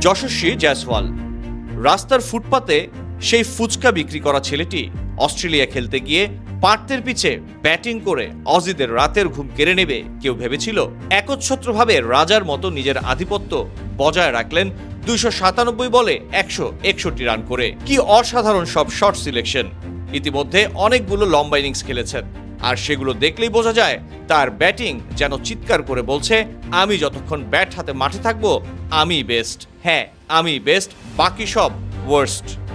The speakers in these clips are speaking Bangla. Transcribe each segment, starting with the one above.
যশস্বী জয়সওয়াল। রাস্তার ফুটপাতে সেই ফুচকা বিক্রি করা ছেলেটি অস্ট্রেলিয়া খেলতে গিয়ে পার্থের পিছে ব্যাটিং করে অজিদের রাতের ঘুম কেড়ে নেবে কেউ ভেবেছিল। একচ্ছত্রভাবে রাজার মতো নিজের আধিপত্য বজায় রাখলেন দুইশো সাতানব্বই বলে একশো একষট্টি রান করে। কি অসাধারণ সব শর্ট সিলেকশন। ইতিমধ্যে অনেকগুলো লম্বা ইনিংস খেলেছেন। আর সেগুলো দেখলেই বোঝা যায় তার ব্যাটিং যেন চিৎকার করে বলছে, আমি যতক্ষণ ব্যাট হাতে মাঠে থাকব আমি বেস্ট হ্যাঁ আমি বেস্ট বাকি সব ওয়ার্স্ট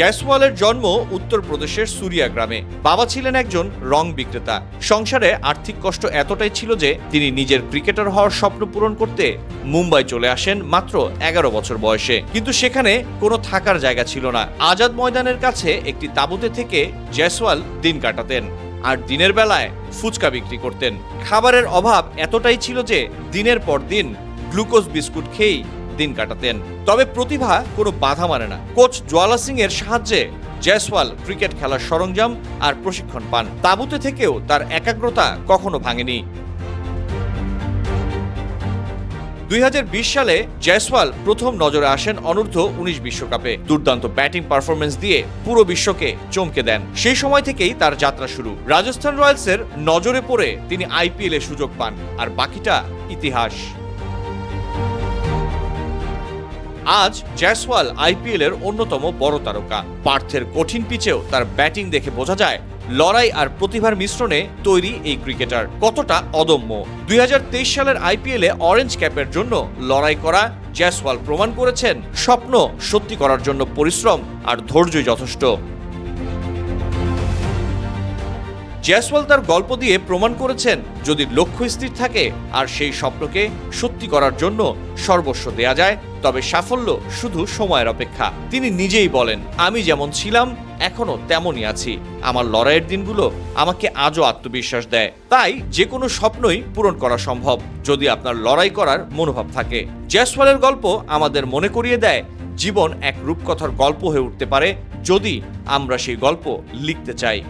জয়সওয়ালের জন্ম উত্তরপ্রদেশের সুরিয়া গ্রামে। বাবা ছিলেন একজন রং বিক্রেতা। সংসারে আর্থিক কষ্ট এতটাই ছিল যে তিনি নিজের ক্রিকেটার হওয়ার স্বপ্ন পূরণ করতে মুম্বাই চলে আসেন মাত্র এগারো বছর বয়সে। কিন্তু সেখানে কোনো থাকার জায়গা ছিল না। আজাদ ময়দানের কাছে একটি তাঁবুতে থেকে জয়সওয়াল দিন কাটাতেন আর দিনের বেলায় ফুচকা বিক্রি করতেন। খাবারের অভাব এতটাই ছিল যে দিনের পর দিন গ্লুকোজ বিস্কুট খেয়েই দিন কাটাতেন। তবে প্রতিভা কোনো বাধা মানে না। কোচ জোয়ালা সিং এর সাহায্যে জয়সওয়াল ক্রিকেট খেলার সরঞ্জাম আর প্রশিক্ষণ পান। তাঁবুতে থেকেও তার একাগ্রতা কখনো ভাঙেনি। দুই হাজার বিশ সালে জয়সওয়াল প্রথম নজরে আসেন অনূর্ধ্ব উনিশ বিশ্বকাপে। দুর্দান্ত ব্যাটিং পারফরমেন্স দিয়ে পুরো বিশ্বকে চমকে দেন। সেই সময় থেকেই তার যাত্রা শুরু। রাজস্থান রয়্যালসের নজরে পড়ে তিনি আইপিএলে সুযোগ পান। আর বাকিটা ইতিহাস। আজ জয়সওয়াল আইপিএল এর অন্যতম বড় তারকা। পার্থের কঠিন পিচেও তার ব্যাটিং দেখে বোঝা যায়, লড়াই আর প্রতিভার মিশ্রণে তৈরি এই ক্রিকেটার। কতটা অদম্য। দুই হাজার তেইশ সালের আইপিএলে অরেঞ্জ ক্যাপের জন্য লড়াই করা জয়সওয়াল প্রমাণ করেছেন, স্বপ্ন সত্যি করার জন্য পরিশ্রম আর ধৈর্যই যথেষ্ট। জয়সওয়াল তার গল্প দিয়ে প্রমাণ করেছেন যদি লক্ষ্য স্থির থাকে আর সেই স্বপ্নকে সত্যি করার জন্য সর্বস্ব দেয়া যায়, তবে সাফল্য শুধু সময়ের অপেক্ষা। তিনি নিজেই বলেন, আমি যেমন ছিলাম এখনও তেমনই আছি। আমার লড়াইয়ের দিনগুলো আমাকে আজও আত্মবিশ্বাস দেয়। তাই যে কোনো স্বপ্নই পূরণ করা সম্ভব, যদি আপনার লড়াই করার মনোভাব থাকে। জয়সওয়ালের গল্প আমাদের মনে করিয়ে দেয়, জীবন এক রূপকথার গল্প হয়ে উঠতে পারে যদি আমরা সেই গল্প লিখতে চাই।